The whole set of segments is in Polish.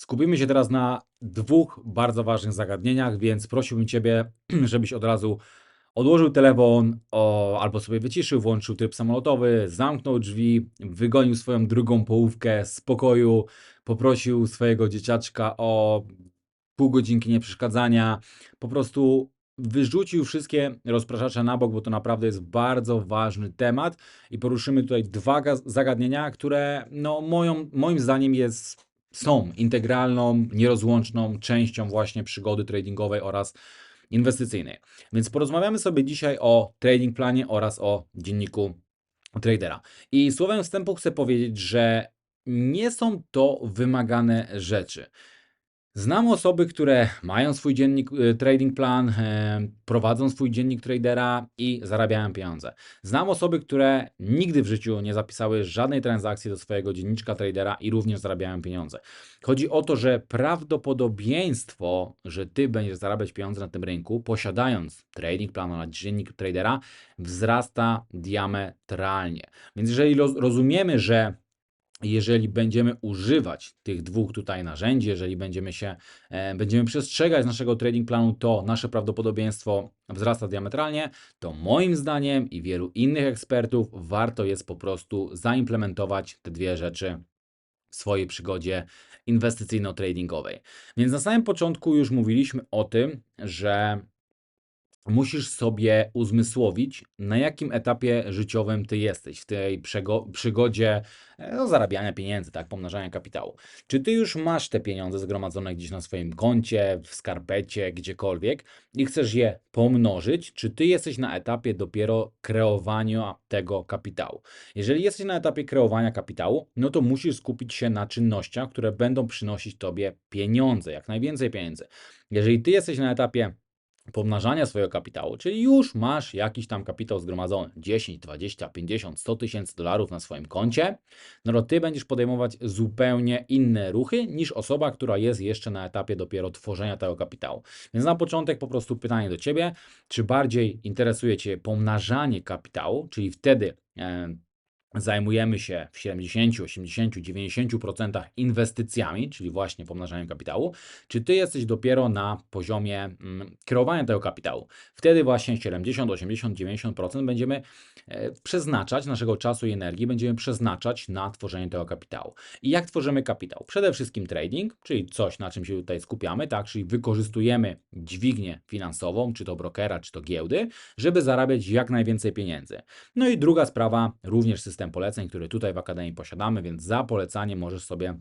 Skupimy się teraz na dwóch bardzo ważnych zagadnieniach, więc prosiłbym Ciebie, żebyś od razu odłożył telefon o, albo sobie wyciszył, włączył tryb samolotowy, zamknął drzwi, wygonił swoją drugą połówkę z pokoju, poprosił swojego dzieciaczka o pół godzinki nieprzeszkadzania, po prostu wyrzucił wszystkie rozpraszacze na bok, bo to naprawdę jest bardzo ważny temat. I poruszymy tutaj dwa zagadnienia, które no, moją, moim zdaniem jest, są integralną, nierozłączną częścią właśnie przygody tradingowej oraz inwestycyjnej. Więc porozmawiamy sobie dzisiaj o trading planie oraz o dzienniku tradera. I słowem wstępu chcę powiedzieć, że nie są to wymagane rzeczy. Znam osoby, które mają swój dziennik y, trading plan, e, prowadzą swój dziennik tradera i zarabiają pieniądze. Znam osoby, które nigdy w życiu nie zapisały żadnej transakcji do swojego dzienniczka tradera i również zarabiają pieniądze. Chodzi o to, że prawdopodobieństwo, że ty będziesz zarabiać pieniądze na tym rynku, posiadając trading plan oraz dziennik tradera, wzrasta diametralnie. Więc jeżeli roz- rozumiemy, że jeżeli będziemy używać tych dwóch tutaj narzędzi, jeżeli będziemy się, e, będziemy przestrzegać naszego trading planu, to nasze prawdopodobieństwo wzrasta diametralnie, to moim zdaniem i wielu innych ekspertów warto jest po prostu zaimplementować te dwie rzeczy w swojej przygodzie inwestycyjno-tradingowej. Więc na samym początku już mówiliśmy o tym, że musisz sobie uzmysłowić, na jakim etapie życiowym ty jesteś w tej przygodzie e, no, zarabiania pieniędzy, tak, pomnażania kapitału. Czy ty już masz te pieniądze zgromadzone gdzieś na swoim koncie, w skarpecie, gdziekolwiek i chcesz je pomnożyć, czy ty jesteś na etapie dopiero kreowania tego kapitału? Jeżeli jesteś na etapie kreowania kapitału, no to musisz skupić się na czynnościach, które będą przynosić tobie pieniądze, jak najwięcej pieniędzy. Jeżeli ty jesteś na etapie pomnażania swojego kapitału, czyli już masz jakiś tam kapitał zgromadzony. 10, 20, 50, 100 tysięcy dolarów na swoim koncie, no to ty będziesz podejmować zupełnie inne ruchy niż osoba, która jest jeszcze na etapie dopiero tworzenia tego kapitału. Więc na początek po prostu pytanie do ciebie, czy bardziej interesuje cię pomnażanie kapitału, czyli wtedy e, zajmujemy się w 70, 80, 90% inwestycjami, czyli właśnie pomnażaniem kapitału, czy ty jesteś dopiero na poziomie mm, kreowania tego kapitału. Wtedy właśnie 70, 80, 90% będziemy e, przeznaczać naszego czasu i energii, będziemy przeznaczać na tworzenie tego kapitału. I jak tworzymy kapitał? Przede wszystkim trading, czyli coś, na czym się tutaj skupiamy, tak, czyli wykorzystujemy dźwignię finansową, czy to brokera, czy to giełdy, żeby zarabiać jak najwięcej pieniędzy. No i druga sprawa, również system poleceń, który tutaj w Akademii posiadamy, więc za polecanie możesz sobie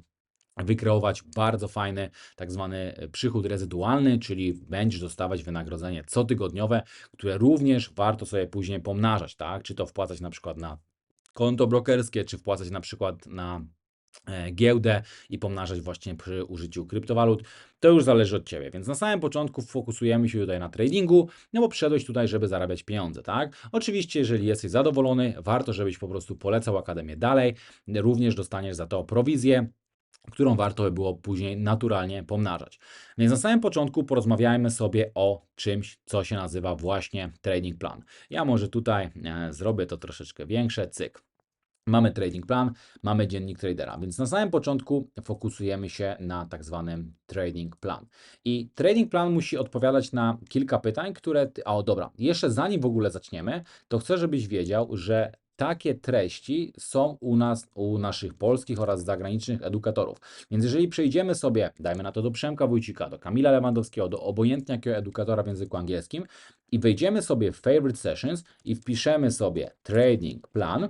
wykreować bardzo fajny tak zwany e, przychód rezydualny, czyli będziesz dostawać wynagrodzenie cotygodniowe, które również warto sobie później pomnażać, tak? Czy to wpłacać na przykład na konto brokerskie, czy wpłacać na przykład na giełdę i pomnażać właśnie przy użyciu kryptowalut, to już zależy od Ciebie. Więc na samym początku fokusujemy się tutaj na tradingu, no bo przyszedłeś tutaj, żeby zarabiać pieniądze, tak? Oczywiście, jeżeli jesteś zadowolony, warto, żebyś po prostu polecał Akademię dalej, również dostaniesz za to prowizję, którą warto by było później naturalnie pomnażać. Więc na samym początku porozmawiajmy sobie o czymś, co się nazywa właśnie trading plan. Ja może tutaj e, zrobię to troszeczkę większe, cyk. Mamy trading plan, mamy dziennik tradera, więc na samym początku fokusujemy się na tak zwanym trading plan. I trading plan musi odpowiadać na kilka pytań, które. Ty... O, dobra, jeszcze zanim w ogóle zaczniemy, to chcę, żebyś wiedział, że takie treści są u nas, u naszych polskich oraz zagranicznych edukatorów. Więc jeżeli przejdziemy sobie, dajmy na to do Przemka Wójcika, do Kamila Lewandowskiego, do obojętnie jakiego edukatora w języku angielskim i wejdziemy sobie w Favorite Sessions i wpiszemy sobie Trading Plan,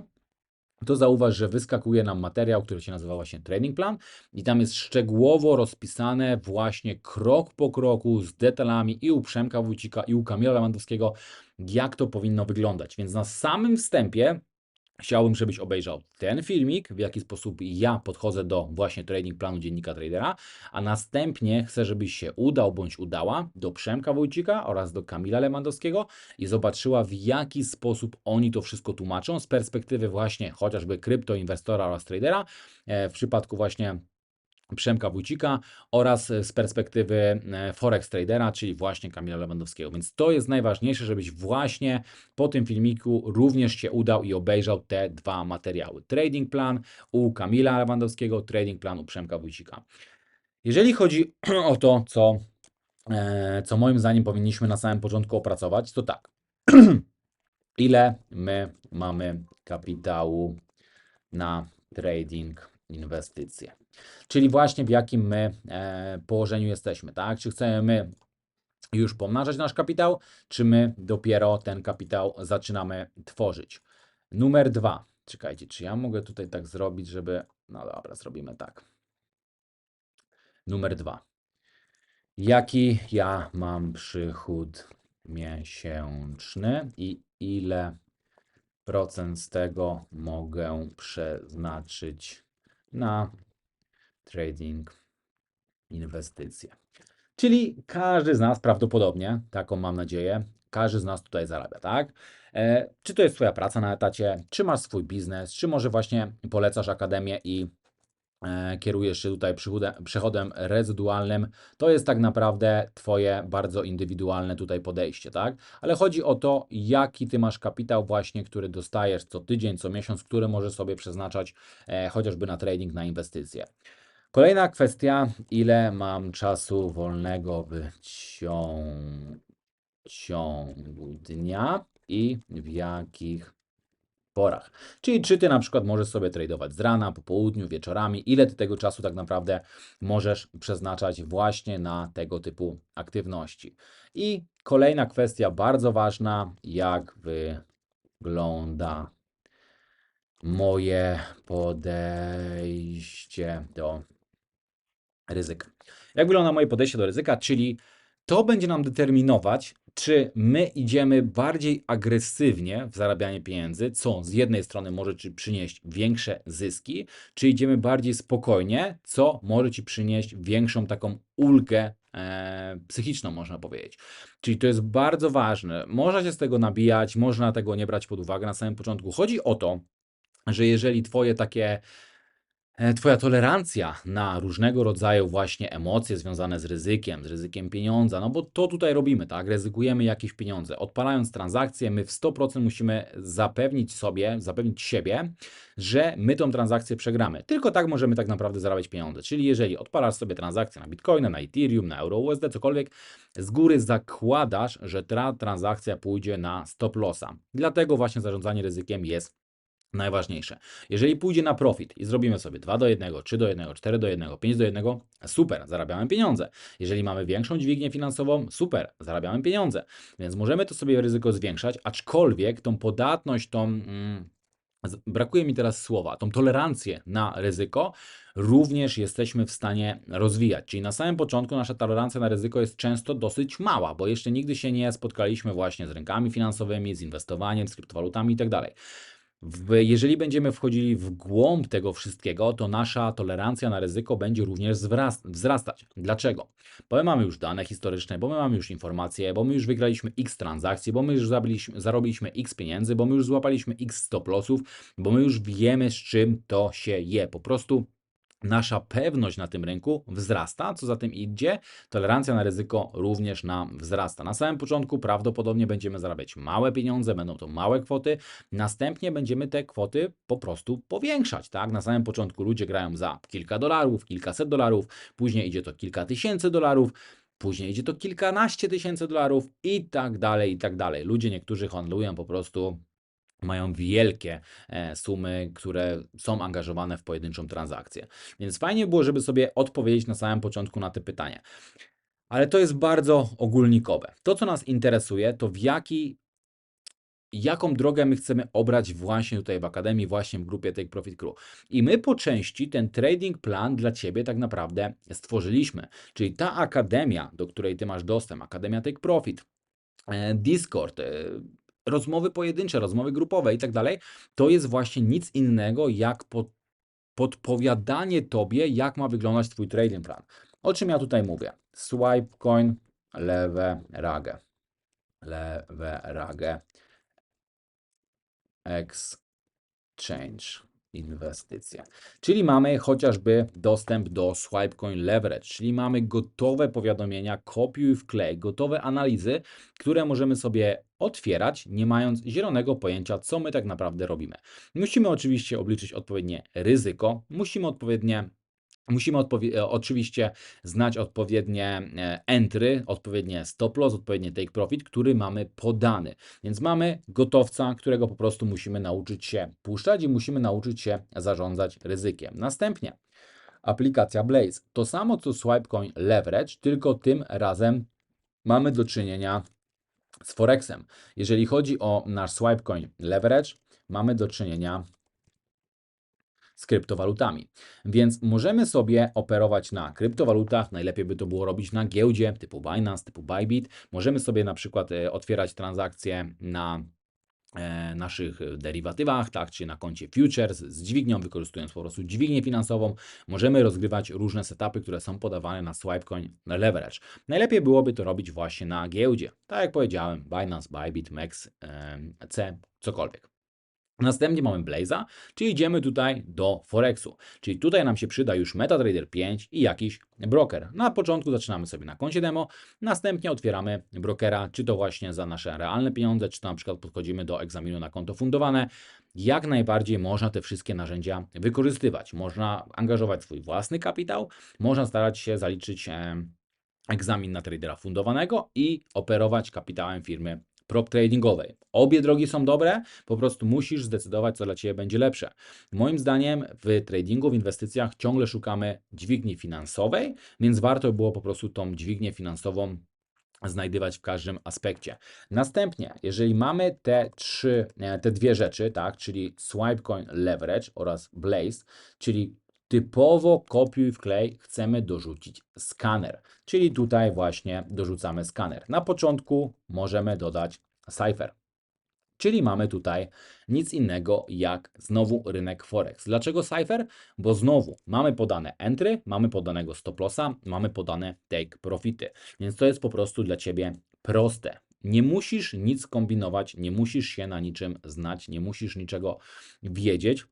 to zauważ, że wyskakuje nam materiał, który się nazywa właśnie Training Plan i tam jest szczegółowo rozpisane właśnie krok po kroku z detalami i u Przemka Wójcika i u Kamila Lewandowskiego, jak to powinno wyglądać. Więc na samym wstępie Chciałbym, żebyś obejrzał ten filmik, w jaki sposób ja podchodzę do właśnie trading planu dziennika tradera, a następnie chcę, żebyś się udał bądź udała do Przemka Wójcika oraz do Kamila Lewandowskiego i zobaczyła, w jaki sposób oni to wszystko tłumaczą z perspektywy właśnie chociażby kryptoinwestora oraz tradera. E, W przypadku właśnie Przemka Wójcika oraz z perspektywy e, Forex Tradera, czyli właśnie Kamila Lewandowskiego. Więc to jest najważniejsze, żebyś właśnie po tym filmiku również się udał i obejrzał te dwa materiały. Trading Plan u Kamila Lewandowskiego, Trading Plan u Przemka Wójcika. Jeżeli chodzi o to, co, e, co moim zdaniem powinniśmy na samym początku opracować, to tak. Ile my mamy kapitału na trading, inwestycje? Czyli właśnie w jakim my e, położeniu jesteśmy, tak? Czy chcemy już pomnażać nasz kapitał, czy my dopiero ten kapitał zaczynamy tworzyć? Numer dwa. Czekajcie, czy ja mogę tutaj tak zrobić, żeby. No dobra, zrobimy tak. Numer dwa. Jaki ja mam przychód miesięczny i ile procent z tego mogę przeznaczyć na trading, inwestycje? Czyli każdy z nas prawdopodobnie, taką mam nadzieję, każdy z nas tutaj zarabia, tak? E, czy to jest Twoja praca na etacie, czy masz swój biznes, czy może właśnie polecasz akademię i e, kierujesz się tutaj przychodem, rezydualnym, to jest tak naprawdę Twoje bardzo indywidualne tutaj podejście, tak? Ale chodzi o to, jaki Ty masz kapitał właśnie, który dostajesz co tydzień, co miesiąc, który możesz sobie przeznaczać e, chociażby na trading, na inwestycje. Kolejna kwestia, ile mam czasu wolnego w ciągu, dnia i w jakich porach. Czyli czy ty na przykład możesz sobie tradować z rana, po południu, wieczorami, ile ty tego czasu tak naprawdę możesz przeznaczać właśnie na tego typu aktywności. I kolejna kwestia bardzo ważna, jak wygląda moje podejście do ryzyka. Jak wygląda moje podejście do ryzyka? Czyli to będzie nam determinować, czy my idziemy bardziej agresywnie w zarabianie pieniędzy, co z jednej strony może Ci przynieść większe zyski, czy idziemy bardziej spokojnie, co może Ci przynieść większą taką ulgę e, psychiczną, można powiedzieć. Czyli to jest bardzo ważne. Można się z tego nabijać, można tego nie brać pod uwagę na samym początku. Chodzi o to, że jeżeli Twoje takie twoja tolerancja na różnego rodzaju właśnie emocje związane z ryzykiem, z ryzykiem pieniądza, no bo to tutaj robimy, tak? Ryzykujemy jakieś pieniądze. Odpalając transakcję, my w 100% musimy zapewnić sobie, zapewnić siebie, że my tą transakcję przegramy. Tylko tak możemy tak naprawdę zarabiać pieniądze. Czyli jeżeli odpalasz sobie transakcję na Bitcoina, na Ethereum, na Euro USD, cokolwiek, z góry zakładasz, że ta transakcja pójdzie na stop lossa. Dlatego właśnie zarządzanie ryzykiem jest najważniejsze. Jeżeli pójdzie na profit i zrobimy sobie 2 do 1, 3 do 1, 4 do 1, 5 do 1, super, zarabiamy pieniądze. Jeżeli mamy większą dźwignię finansową, super, zarabiamy pieniądze. Więc możemy to sobie ryzyko zwiększać, aczkolwiek tą podatność, tą. Mm, brakuje mi teraz słowa, tą tolerancję na ryzyko również jesteśmy w stanie rozwijać. Czyli na samym początku nasza tolerancja na ryzyko jest często dosyć mała, bo jeszcze nigdy się nie spotkaliśmy właśnie z rynkami finansowymi, z inwestowaniem, z kryptowalutami itd. W, jeżeli będziemy wchodzili w głąb tego wszystkiego, to nasza tolerancja na ryzyko będzie również wzrastać. Dlaczego? Bo my mamy już dane historyczne, bo my mamy już informacje, bo my już wygraliśmy x transakcji, bo my już zarobiliśmy x pieniędzy, bo my już złapaliśmy x stop lossów, bo my już wiemy z czym to się je. Po prostu nasza pewność na tym rynku wzrasta, co za tym idzie, tolerancja na ryzyko również nam wzrasta. Na samym początku prawdopodobnie będziemy zarabiać małe pieniądze, będą to małe kwoty, następnie będziemy te kwoty po prostu powiększać, tak? Na samym początku ludzie grają za kilka dolarów, kilkaset dolarów, później idzie to kilka tysięcy dolarów, później idzie to kilkanaście tysięcy dolarów i tak dalej, i tak dalej. Ludzie niektórzy handlują po prostu mają wielkie e, sumy, które są angażowane w pojedynczą transakcję. Więc fajnie było, żeby sobie odpowiedzieć na samym początku na te pytania. Ale to jest bardzo ogólnikowe. To, co nas interesuje, to w jaki, jaką drogę my chcemy obrać właśnie tutaj w Akademii, właśnie w grupie Take Profit Crew. I my po części ten trading plan dla Ciebie tak naprawdę stworzyliśmy. Czyli ta Akademia, do której Ty masz dostęp, Akademia Take Profit, e, Discord, e, rozmowy pojedyncze, rozmowy grupowe i tak dalej, to jest właśnie nic innego jak pod, podpowiadanie tobie, jak ma wyglądać twój trading plan. O czym ja tutaj mówię? Swipe coin, lewe ragę. Lewe ragę. Exchange inwestycje. Czyli mamy chociażby dostęp do Swipecoin Leverage, czyli mamy gotowe powiadomienia, kopiuj wklej, gotowe analizy, które możemy sobie otwierać, nie mając zielonego pojęcia, co my tak naprawdę robimy. Musimy oczywiście obliczyć odpowiednie ryzyko, musimy odpowiednie Musimy e, oczywiście znać odpowiednie e, entry, odpowiednie stop loss, odpowiednie take profit, który mamy podany. Więc mamy gotowca, którego po prostu musimy nauczyć się puszczać i musimy nauczyć się zarządzać ryzykiem. Następnie aplikacja Blaze. To samo co Swipecoin Leverage, tylko tym razem mamy do czynienia z Forexem. Jeżeli chodzi o nasz Swipecoin Leverage, mamy do czynienia z kryptowalutami. Więc możemy sobie operować na kryptowalutach. Najlepiej by to było robić na giełdzie typu Binance, typu Bybit. Możemy sobie na przykład e, otwierać transakcje na e, naszych derywatywach, tak, czy na koncie futures z dźwignią, wykorzystując po prostu dźwignię finansową, możemy rozgrywać różne setupy, które są podawane na Swipecoin Leverage. Najlepiej byłoby to robić właśnie na giełdzie, tak jak powiedziałem, Binance, Bybit, em, C, cokolwiek. Następnie mamy Blaze'a, czyli idziemy tutaj do Forexu. Czyli tutaj nam się przyda już MetaTrader 5 i jakiś broker. Na początku zaczynamy sobie na koncie demo, następnie otwieramy brokera, czy to właśnie za nasze realne pieniądze, czy to na przykład podchodzimy do egzaminu na konto fundowane. Jak najbardziej można te wszystkie narzędzia wykorzystywać. Można angażować swój własny kapitał, można starać się zaliczyć egzamin na tradera fundowanego i operować kapitałem firmy prop tradingowej. Obie drogi są dobre, po prostu musisz zdecydować, co dla Ciebie będzie lepsze. Moim zdaniem w tradingu, w inwestycjach ciągle szukamy dźwigni finansowej, więc warto było po prostu tą dźwignię finansową znajdywać w każdym aspekcie. Następnie, jeżeli mamy te trzy, e, te dwie rzeczy, tak, czyli Swipecoin Leverage oraz Blaze, czyli typowo kopiuj wklej, chcemy dorzucić skaner. Czyli tutaj właśnie dorzucamy skaner. Na początku możemy dodać Cypher. Czyli mamy tutaj nic innego jak znowu rynek Forex. Dlaczego Cypher? Bo znowu mamy podane entry, mamy podanego stop lossa, mamy podane take profity. Więc to jest po prostu dla Ciebie proste. Nie musisz nic kombinować, nie musisz się na niczym znać, nie musisz niczego wiedzieć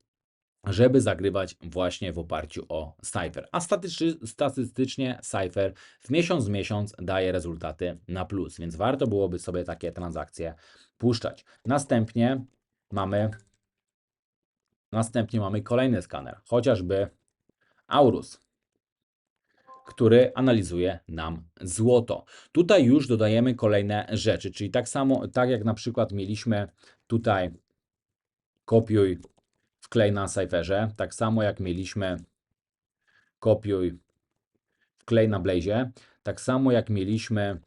żeby zagrywać właśnie w oparciu o Cypher. A statystycznie, Cypher w miesiąc z miesiąc daje rezultaty na plus, więc warto byłoby sobie takie transakcje puszczać. Następnie mamy następnie mamy kolejny skaner, chociażby Aurus który analizuje nam złoto. Tutaj już dodajemy kolejne rzeczy, czyli tak samo, tak jak na przykład mieliśmy tutaj kopiuj wklej na Cypherze, tak samo jak mieliśmy kopiuj wklej na Blaze, tak samo jak mieliśmy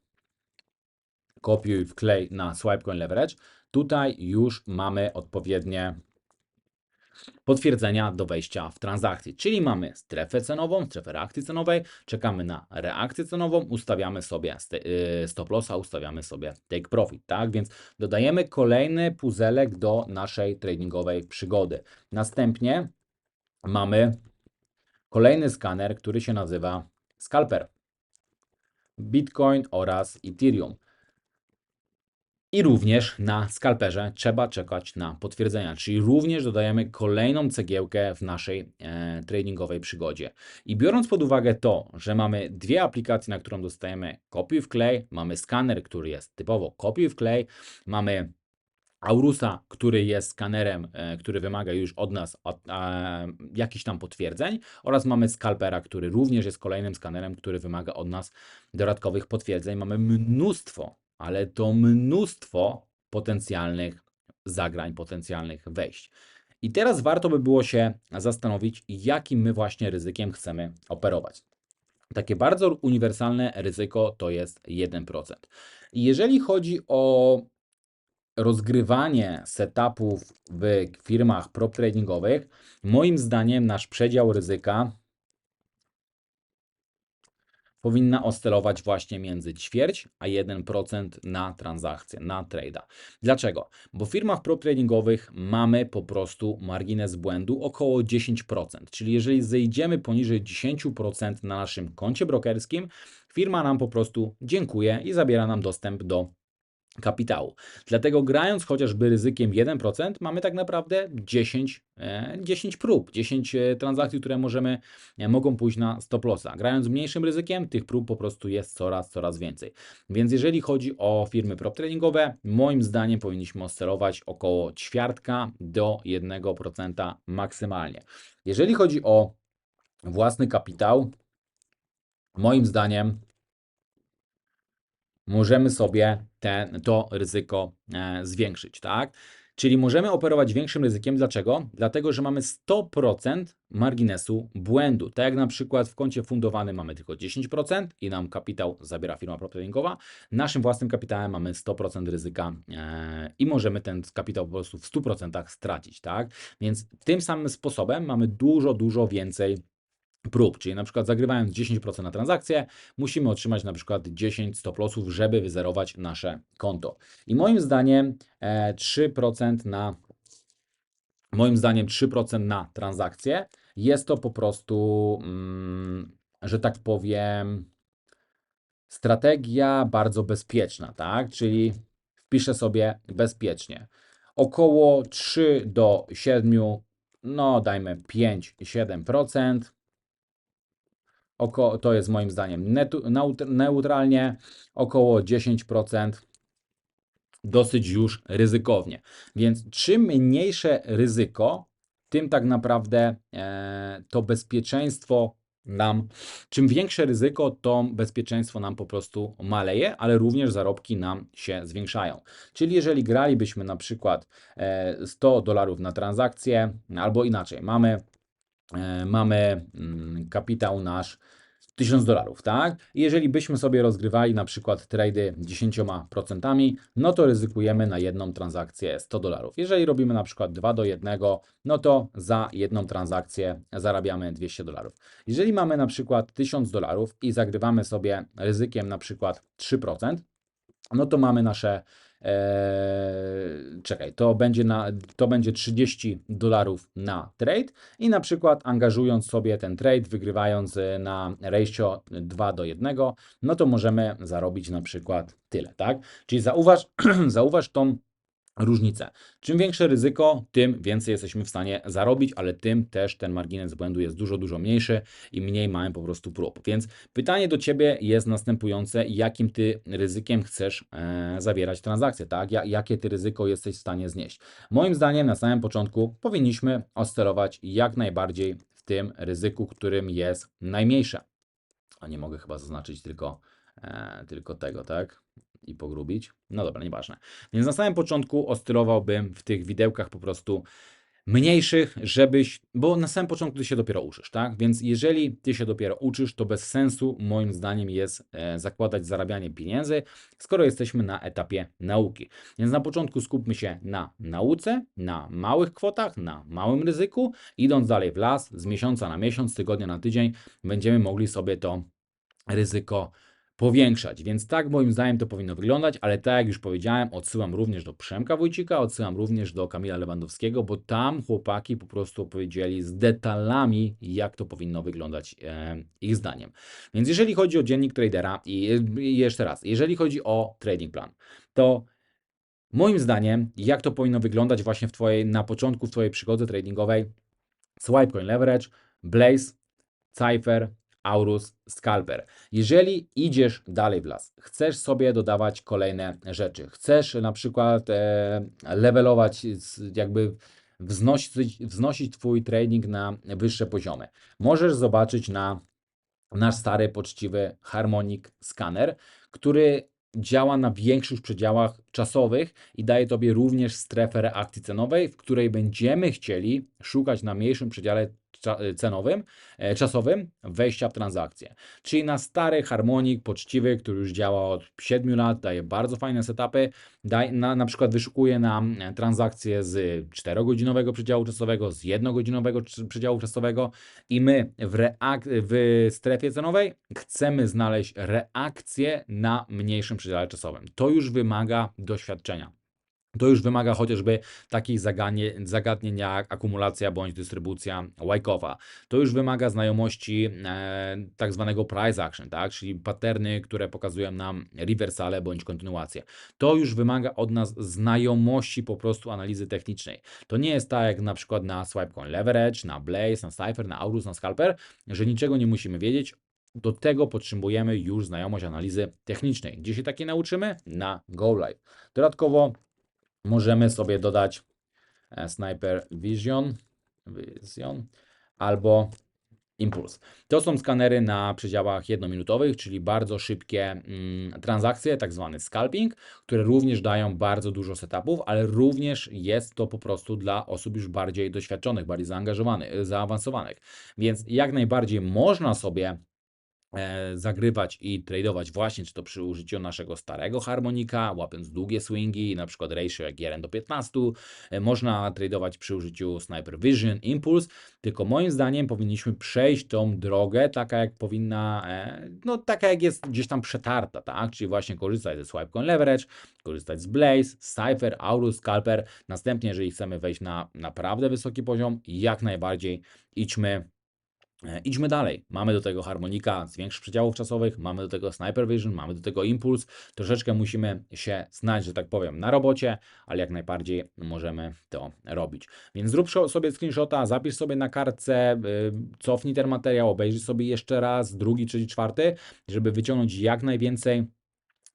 kopiuj wklej na Swipecoin Leverage, tutaj już mamy odpowiednie potwierdzenia do wejścia w transakcję. Czyli mamy strefę cenową, strefę reakcji cenowej, czekamy na reakcję cenową, ustawiamy sobie y, stop lossa, ustawiamy sobie take profit, tak? Więc dodajemy kolejny puzelek do naszej tradingowej przygody. Następnie mamy kolejny skaner, który się nazywa Scalper. Bitcoin oraz Ethereum. I również na skalperze trzeba czekać na potwierdzenia, czyli również dodajemy kolejną cegiełkę w naszej e, tradingowej przygodzie. I biorąc pod uwagę to, że mamy dwie aplikacje, na którą dostajemy kopiuj wklej, mamy skaner, który jest typowo kopiuj wklej, mamy Aurusa, który jest skanerem, e, który wymaga już od nas od, e, jakichś tam potwierdzeń, oraz mamy Scalpera, który również jest kolejnym skanerem, który wymaga od nas dodatkowych potwierdzeń. Mamy mnóstwo ale to mnóstwo potencjalnych zagrań, potencjalnych wejść. I teraz warto by było się zastanowić, jakim my właśnie ryzykiem chcemy operować. Takie bardzo uniwersalne ryzyko to jest 1%. I jeżeli chodzi o rozgrywanie setupów w firmach prop tradingowych, moim zdaniem nasz przedział ryzyka powinna oscylować właśnie między ćwierć a 1% na transakcję, na trade'a. Dlaczego? Bo w firmach prop tradingowych mamy po prostu margines błędu około 10%, czyli jeżeli zejdziemy poniżej 10% na naszym koncie brokerskim, firma nam po prostu dziękuję i zabiera nam dostęp do kapitału. Dlatego grając chociażby ryzykiem 1%, mamy tak naprawdę 10, 10 e, prób, 10 e, transakcji, które możemy, e, mogą pójść na stop lossa. Grając mniejszym ryzykiem, tych prób po prostu jest coraz, coraz więcej. Więc jeżeli chodzi o firmy prop tradingowe, moim zdaniem powinniśmy oscylować około ćwiartka do 1% maksymalnie. Jeżeli chodzi o własny kapitał, moim zdaniem, możemy sobie ten, to ryzyko e, zwiększyć, tak? Czyli możemy operować większym ryzykiem. Dlaczego? Dlatego, że mamy 100% marginesu błędu. Tak jak na przykład w koncie fundowanym mamy tylko 10% i nam kapitał zabiera firma proptradingowa. Naszym własnym kapitałem mamy 100% ryzyka e, i możemy ten kapitał po prostu w 100% stracić, tak? Więc tym samym sposobem mamy dużo, dużo więcej prób, czyli na przykład zagrywając 10% na transakcję, musimy otrzymać na przykład 10 stop lossów, żeby wyzerować nasze konto. I moim zdaniem e, 3% na moim zdaniem 3% na transakcję jest to po prostu, mm, że tak powiem, strategia bardzo bezpieczna, tak? Czyli wpiszę sobie bezpiecznie. Około 3 do 7, no dajmy 5-7%. Oko, to jest moim zdaniem neutralnie, około 10% dosyć już ryzykownie. Więc czym mniejsze ryzyko, tym tak naprawdę e, to bezpieczeństwo nam, czym większe ryzyko, to bezpieczeństwo nam po prostu maleje, ale również zarobki nam się zwiększają. Czyli jeżeli gralibyśmy na przykład e, 100 dolarów na transakcję, albo inaczej, mamy e, mamy mm, kapitał nasz 1000 dolarów, tak? Jeżeli byśmy sobie rozgrywali na przykład trady 10%, no to ryzykujemy na jedną transakcję 100 dolarów. Jeżeli robimy na przykład 2 do 1, no to za jedną transakcję zarabiamy 200 dolarów. Jeżeli mamy na przykład 1000 dolarów i zagrywamy sobie ryzykiem na przykład 3%, no to mamy nasze Eee, czekaj, to będzie, na, to będzie 30 dolarów na trade i na przykład angażując sobie ten trade, wygrywając e, na ratio 2 do 1, no to możemy zarobić na przykład tyle, tak? Czyli zauważ, zauważ tą różnicę. Czym większe ryzyko, tym więcej jesteśmy w stanie zarobić, ale tym też ten margines błędu jest dużo, dużo mniejszy i mniej mamy po prostu prób. Więc pytanie do Ciebie jest następujące, jakim Ty ryzykiem chcesz e, zawierać transakcje, tak? Ja, jakie Ty ryzyko jesteś w stanie znieść? Moim zdaniem na samym początku powinniśmy oscylować jak najbardziej w tym ryzyku, którym jest najmniejsze. A nie mogę chyba zaznaczyć tylko, e, tylko tego, tak? I pogrubić. No dobra, nieważne. Więc na samym początku oscylowałbym w tych widełkach po prostu mniejszych, żebyś, bo na samym początku ty się dopiero uczysz, tak? Więc jeżeli ty się dopiero uczysz, to bez sensu moim zdaniem jest e, zakładać zarabianie pieniędzy, skoro jesteśmy na etapie nauki. Więc na początku skupmy się na nauce, na małych kwotach, na małym ryzyku, idąc dalej w las, z miesiąca na miesiąc, tygodnia na tydzień, będziemy mogli sobie to ryzyko powiększać. Więc tak moim zdaniem to powinno wyglądać, ale tak jak już powiedziałem, odsyłam również do Przemka Wójcika, odsyłam również do Kamila Lewandowskiego, bo tam chłopaki po prostu opowiedzieli z detalami, jak to powinno wyglądać e, ich zdaniem. Więc jeżeli chodzi o dziennik tradera i, i jeszcze raz, jeżeli chodzi o trading plan, to moim zdaniem, jak to powinno wyglądać właśnie w twojej, na początku w Twojej przygody tradingowej, Swipe Coin Leverage, Blaze, Cypher, Aurus Scalper. Jeżeli idziesz dalej w las, chcesz sobie dodawać kolejne rzeczy, chcesz na przykład e, levelować, jakby wznosić, wznosić Twój trading na wyższe poziomy, możesz zobaczyć na nasz stary, poczciwy Harmonic Scanner, który działa na większych przedziałach czasowych i daje Tobie również strefę reakcji cenowej, w której będziemy chcieli szukać na mniejszym przedziale cenowym, e, czasowym wejścia w transakcję. Czyli na stary harmonik poczciwy, który już działa od 7 lat, daje bardzo fajne setupy, daj, na, na przykład wyszukuje nam e, transakcje z 4-godzinowego przedziału czasowego, z 1-godzinowego przedziału czasowego i my w, reak- w strefie cenowej chcemy znaleźć reakcję na mniejszym przedziale czasowym. To już wymaga doświadczenia. To już wymaga chociażby takich zagadnień jak akumulacja bądź dystrybucja Wyckoff'a. To już wymaga znajomości e, tak zwanego price action, tak? czyli paterny, które pokazują nam rewersale bądź kontynuację. To już wymaga od nas znajomości po prostu analizy technicznej. To nie jest tak jak na przykład na Swipecoin Leverage, na Blaze, na Cypher, na Aurus, na Scalper, że niczego nie musimy wiedzieć. Do tego potrzebujemy już znajomość analizy technicznej. Gdzie się takie nauczymy? Na GoLive. Dodatkowo możemy sobie dodać e, Sniper Vision, Vision albo Impuls. To są skanery na przedziałach jednominutowych, czyli bardzo szybkie mm, transakcje, tak zwany scalping, które również dają bardzo dużo setupów, ale również jest to po prostu dla osób już bardziej doświadczonych, bardziej zaangażowanych, zaawansowanych. Więc jak najbardziej można sobie zagrywać i tradować właśnie, czy to przy użyciu naszego starego harmonika, łapiąc długie swingi, na przykład ratio jak 1 do 15. E, Można tradować przy użyciu Sniper Vision, Impulse, tylko moim zdaniem powinniśmy przejść tą drogę taka jak powinna, e, no taka jak jest gdzieś tam przetarta, tak? Czyli właśnie korzystać ze Swipe Coin Leverage, korzystać z Blaze, Cypher, Aurus, Scalper. Następnie, jeżeli chcemy wejść na naprawdę wysoki poziom, jak najbardziej idźmy E, Idźmy dalej. Mamy do tego harmonika z większych przedziałów czasowych, mamy do tego Sniper Vision, mamy do tego Impuls. Troszeczkę musimy się znać, że tak powiem, na robocie, ale jak najbardziej możemy to robić. Więc zrób sobie screenshota, zapisz sobie na kartce, y, cofnij ten materiał, obejrzyj sobie jeszcze raz, drugi, trzeci, czwarty, żeby wyciągnąć jak najwięcej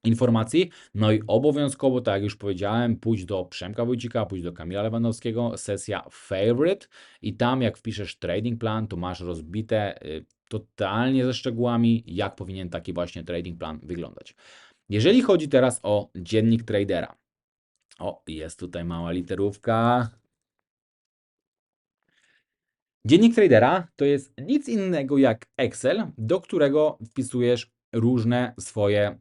informacji. No i obowiązkowo, tak jak już powiedziałem, pójdź do Przemka Wójcika, pójdź do Kamila Lewandowskiego, sesja Favorite i tam jak wpiszesz trading plan, to masz rozbite y, totalnie ze szczegółami, jak powinien taki właśnie trading plan wyglądać. Jeżeli chodzi teraz o dziennik tradera. O, jest tutaj mała literówka. Dziennik tradera to jest nic innego jak Excel, do którego wpisujesz różne swoje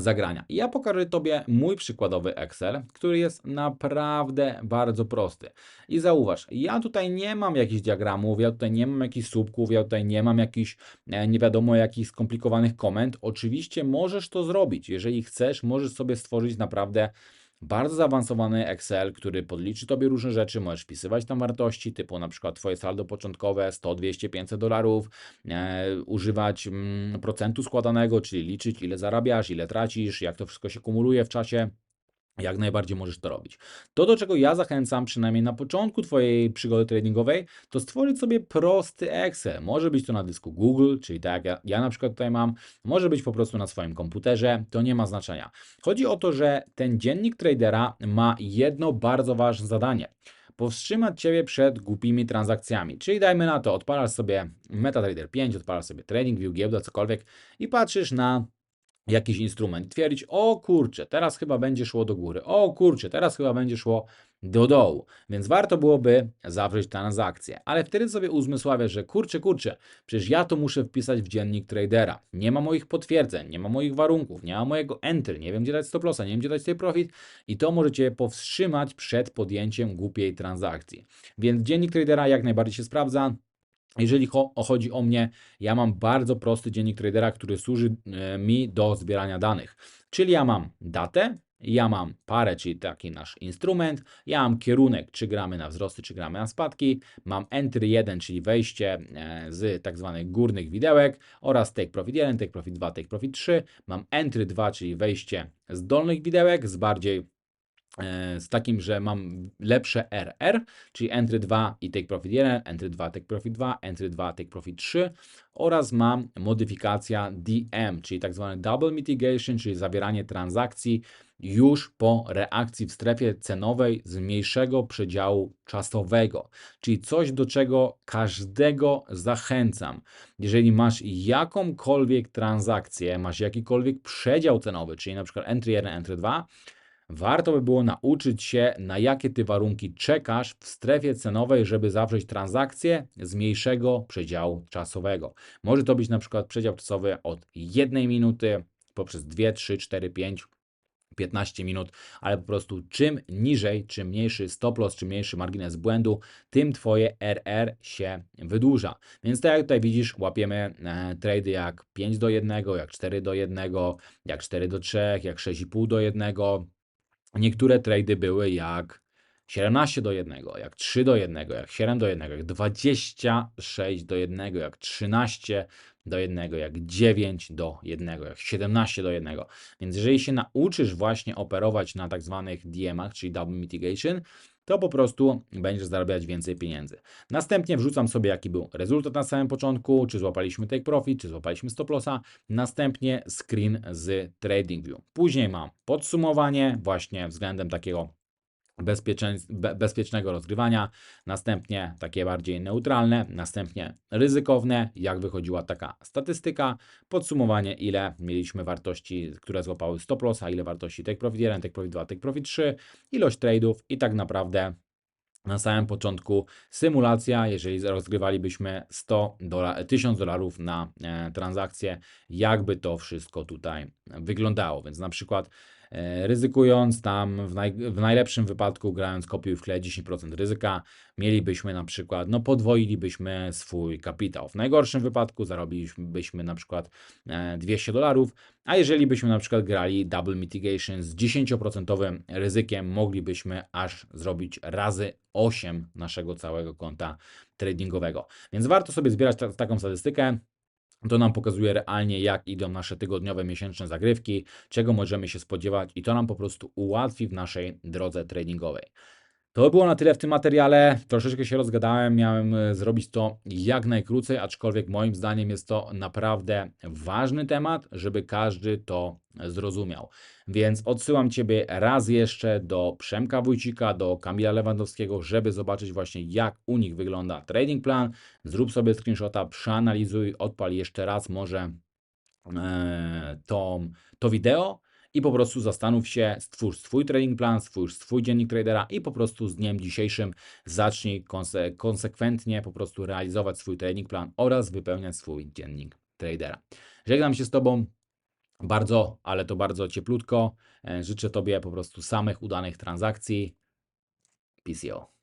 zagrania. I ja pokażę Tobie mój przykładowy Excel, który jest naprawdę bardzo prosty. I zauważ, ja tutaj nie mam jakichś diagramów, ja tutaj nie mam jakichś słupków, ja tutaj nie mam jakichś e, nie wiadomo jakich skomplikowanych komend. Oczywiście możesz to zrobić. Jeżeli chcesz, możesz sobie stworzyć naprawdę bardzo zaawansowany Excel, który podliczy Tobie różne rzeczy, możesz wpisywać tam wartości, typu na przykład Twoje saldo początkowe 100, 200, 500 dolarów, e, używać mm, procentu składanego, czyli liczyć ile zarabiasz, ile tracisz, jak to wszystko się kumuluje w czasie. Jak najbardziej możesz to robić. To, do czego ja zachęcam, przynajmniej na początku Twojej przygody tradingowej, to stworzyć sobie prosty Excel. Może być to na dysku Google, czyli tak jak ja, ja na przykład tutaj mam, może być po prostu na swoim komputerze, to nie ma znaczenia. Chodzi o to, że ten dziennik tradera ma jedno bardzo ważne zadanie. Powstrzymać Ciebie przed głupimi transakcjami. Czyli dajmy na to, odpalasz sobie MetaTrader 5, odpalasz sobie TradingView, giełda, cokolwiek i patrzysz na jakiś instrument, twierdzić, o kurczę, teraz chyba będzie szło do góry, o kurczę, teraz chyba będzie szło do dołu, więc warto byłoby zawrzeć transakcję, ale wtedy sobie uzmysławiasz, że kurczę, kurczę, przecież ja to muszę wpisać w dziennik tradera, nie ma moich potwierdzeń, nie ma moich warunków, nie ma mojego enter, nie wiem gdzie dać stop lossa, nie wiem gdzie dać stop profit. I to może Cię powstrzymać przed podjęciem głupiej transakcji, więc dziennik tradera jak najbardziej się sprawdza, jeżeli chodzi o mnie, ja mam bardzo prosty dziennik tradera, który służy e, mi do zbierania danych. Czyli ja mam datę, ja mam parę, czyli taki nasz instrument, ja mam kierunek, czy gramy na wzrosty, czy gramy na spadki, mam entry 1, czyli wejście e, z tak zwanych górnych widełek oraz take profit 1, take profit 2, take profit 3, mam entry 2, czyli wejście z dolnych widełek, z bardziej z takim, że mam lepsze RR, czyli entry 2 i take profit 1, entry 2, take profit 2, entry 2, take profit 3 oraz mam modyfikacja DM, czyli tak zwany double mitigation, czyli zawieranie transakcji już po reakcji w strefie cenowej z mniejszego przedziału czasowego, czyli coś do czego każdego zachęcam. Jeżeli masz jakąkolwiek transakcję, masz jakikolwiek przedział cenowy, czyli na przykład entry 1, entry 2, warto by było nauczyć się, na jakie ty warunki czekasz w strefie cenowej, żeby zawrzeć transakcję z mniejszego przedziału czasowego. Może to być na przykład przedział czasowy od 1 minuty poprzez 2, 3, 4, 5, 15 minut, ale po prostu czym niżej, czym mniejszy stop loss, czym mniejszy margines błędu, tym Twoje RR się wydłuża. Więc tak jak tutaj widzisz, łapiemy e, trady jak 5 do 1, jak 4 do 1, jak 4 do 3, jak 6,5 do 1. Niektóre trady były jak 17 do 1, jak 3 do 1, jak 7 do 1, jak 26 do 1, jak 13 do 1, jak 9 do 1, jak 17 do 1. Więc jeżeli się nauczysz właśnie operować na tak zwanych DM-ach, czyli double mitigation, to po prostu będziesz zarabiać więcej pieniędzy. Następnie wrzucam sobie, jaki był rezultat na samym początku, czy złapaliśmy take profit, czy złapaliśmy stop lossa. Następnie screen z TradingView. Później mam podsumowanie właśnie względem takiego be- bezpiecznego rozgrywania, następnie takie bardziej neutralne, następnie ryzykowne, jak wychodziła taka statystyka, podsumowanie ile mieliśmy wartości, które złapały stop loss, a ile wartości take profit 1, take profit 2, take profit 3, ilość trade'ów i tak naprawdę na samym początku symulacja, jeżeli rozgrywalibyśmy 100 dola- 1000 dolarów na e, transakcję, jakby to wszystko tutaj wyglądało. Więc na przykład ryzykując tam w, naj, w najlepszym wypadku grając kopiuj w kle 10% ryzyka, mielibyśmy na przykład, no podwoilibyśmy swój kapitał. W najgorszym wypadku zarobilibyśmy na przykład e, 200 dolarów, a jeżeli byśmy na przykład grali double mitigation z 10% ryzykiem, moglibyśmy aż zrobić razy 8 naszego całego konta tradingowego. Więc warto sobie zbierać ta, taką statystykę. To nam pokazuje realnie, jak idą nasze tygodniowe, miesięczne zagrywki, czego możemy się spodziewać, i to nam po prostu ułatwi w naszej drodze tradingowej. To było na tyle w tym materiale. Troszeczkę się rozgadałem, miałem e, zrobić to jak najkrócej, aczkolwiek moim zdaniem jest to naprawdę ważny temat, żeby każdy to zrozumiał. Więc odsyłam Ciebie raz jeszcze do Przemka Wójcika, do Kamila Lewandowskiego, żeby zobaczyć właśnie jak u nich wygląda trading plan. Zrób sobie screenshota, przeanalizuj, odpal jeszcze raz może e, to, to wideo i po prostu zastanów się, stwórz swój trading plan, stwórz swój dziennik tradera i po prostu z dniem dzisiejszym zacznij konse konsekwentnie po prostu realizować swój trading plan oraz wypełniać swój dziennik tradera. Żegnam się z Tobą bardzo, ale to bardzo cieplutko. E, Życzę Tobie po prostu samych udanych transakcji. PCO.